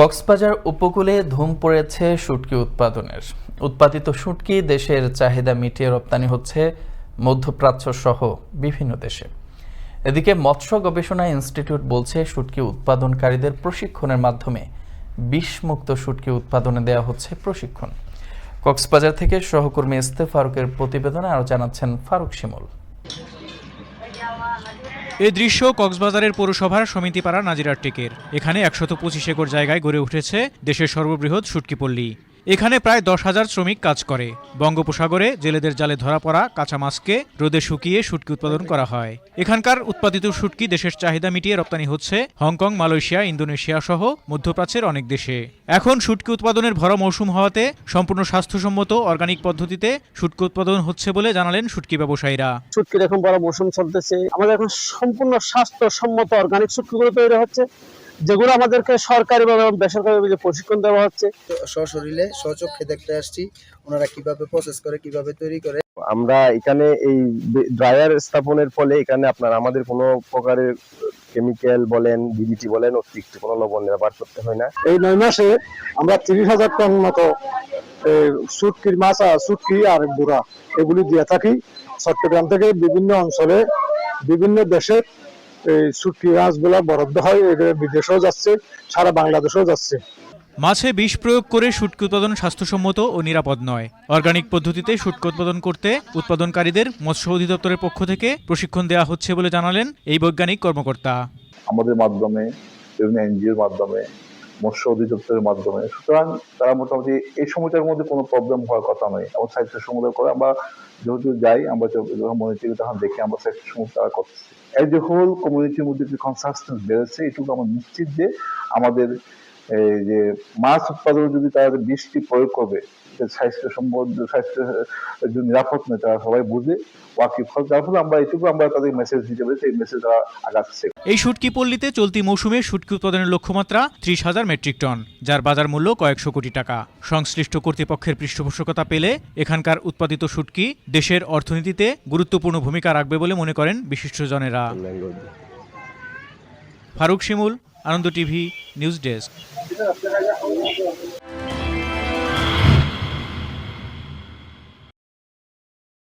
কক্সবাজার উপকূলে ধুম পড়েছে শুটকি উৎপাদনের। উৎপাদিত শুটকি দেশের চাহিদা মিটিয়ে রপ্তানি হচ্ছে মধ্যপ্রাচ্য সহ বিভিন্ন দেশে। এদিকে মৎস্য গবেষণা ইনস্টিটিউট বলছে, শুটকি উৎপাদনকারীদের প্রশিক্ষণের মাধ্যমে বিষমুক্ত শুটকি উৎপাদনে দেওয়া হচ্ছে প্রশিক্ষণ। কক্সবাজার থেকে সহকর্মী ইস্তে ফারুকের প্রতিবেদনে আরও জানাচ্ছেন ফারুক শিমুল। এই দৃশ্য কক্সবাজারের পৌরসভার সমিতিপাড়া নাজিরার টেকের। এখানে একশত পঁচিশ একর জায়গায় গড়ে উঠেছে দেশের সর্ববৃহৎ শুটকিপল্লী। এখানে প্রায় দশ হাজার শ্রমিক কাজ করে। বঙ্গোপসাগরে জেলেদের জালে ধরা পড়া কাঁচা মাছকে রোদে শুকিয়ে শুটকি উৎপাদন করা হয়। এখানকার উৎপাদিত শুটকি দেশের চাহিদা মিটিয়ে রপ্তানি হচ্ছে হংকং, মালয়েশিয়া, ইন্দোনেশিয়া সহ মধ্যপ্রাচ্যের অনেক দেশে। এখন শুটকি উৎপাদনের ভরা মৌসুম হওয়াতে সম্পূর্ণ স্বাস্থ্যসম্মত অর্গানিক পদ্ধতিতে শুটকি উৎপাদন হচ্ছে বলে জানালেন শুটকি ব্যবসায়ীরা। শুটকির এখন বড় মৌসুম চলতেছে। আমাদের এখন সম্পূর্ণ স্বাস্থ্যসম্মত অর্গানিক শুটকিগুলো তৈরি হচ্ছে। যেগুলো আমাদেরকে সরকারিভাবে এবং বেসরকারিভাবে যে প্রশিক্ষণ দেওয়া হচ্ছে। সশরীরে সচক্ষে দেখতে আসছি ওনারা কীভাবে প্রসেস করে কীভাবে তৈরি করে। আমরা এখানে এই ড্রায়ার স্থাপনের ফলে এখানে আপনার আমাদের কোনো প্রকারের কেমিক্যাল বলেন ডিডিটি বলেন অতিরিক্ত কোনো লবণ ব্যবহার করতে হয় না। এই নয় মাসে আমরা তিরিশ হাজার টন মতো শুটকির মাছ আর শুটকি আর গুড়া এগুলি দিয়ে থাকি। চট্টগ্রাম থেকে বিভিন্ন অঞ্চলে বিভিন্ন দেশের এই শুটকি মাছগুলা বরাদ্দ হয় এগুলো বিদেশেও যাচ্ছে সারা বাংলাদেশেও যাচ্ছে। মাছে বিষ প্রয়োগ করে শুটকি উৎপাদন স্বাস্থ্যসম্মত ও নিরাপদ নয়। অর্গানিক পদ্ধতিতে শুটকি উৎপাদন করতে উৎপাদনকারীদের মৎস্য অধিদপ্তরের পক্ষ থেকে প্রশিক্ষণ দেওয়া হচ্ছে বলে জানালেন এই বৈজ্ঞানিক কর্মকর্তা। আমাদের মাধ্যমে বিভিন্ন এনজিওর মাধ্যমে মৎস্য অধিদপ্তরের মাধ্যমে। সুতরাং তারা মোটামুটি এই সময়টার মধ্যে কোনো প্রবলেম হওয়ার কথা নয়। এবং সাহিত্য সমুদ্র করে আমরা যেহেতু যাই, আমরা যখন মনে করি তখন দেখি, আমরা সাহিত্য সমুদ্র তারা করতেছি এজ এ হোল কমিউনিটির মধ্যে যে কনসাসটেন্স বেড়েছে, এটুকু আমরা নিশ্চিত যে আমাদের এই যে মাছ উৎপাদনে যদি তারা বৃষ্টি প্রয়োগ করবে স্বাস্থ্য সম্বন্ধ স্বাস্থ্য নিরাপদ নয় তারা সবাই বুঝে ওয়াকিফ যার ফলে আমরা এটুকু আমরা তাদের মেসেজ দিতে পারি সেই মেসেজ তারা আগাচ্ছে। এই শুটকি পল্লীতে চলতি মৌসুমে শুটকি উৎপাদনের লক্ষ্যমাত্রা ত্রিশ হাজার মেট্রিক টন যার বাজার মূল্য কয়েকশো কোটি টাকা। সংশ্লিষ্ট কর্তৃপক্ষের পৃষ্ঠপোষকতা পেলে এখানকার উৎপাদিত শুটকি দেশের অর্থনীতিতে গুরুত্বপূর্ণ ভূমিকা রাখবে বলে মনে করেন বিশিষ্টজনেরা। Faruk Shimul Ananda TV news desk. 这个给大家好一些。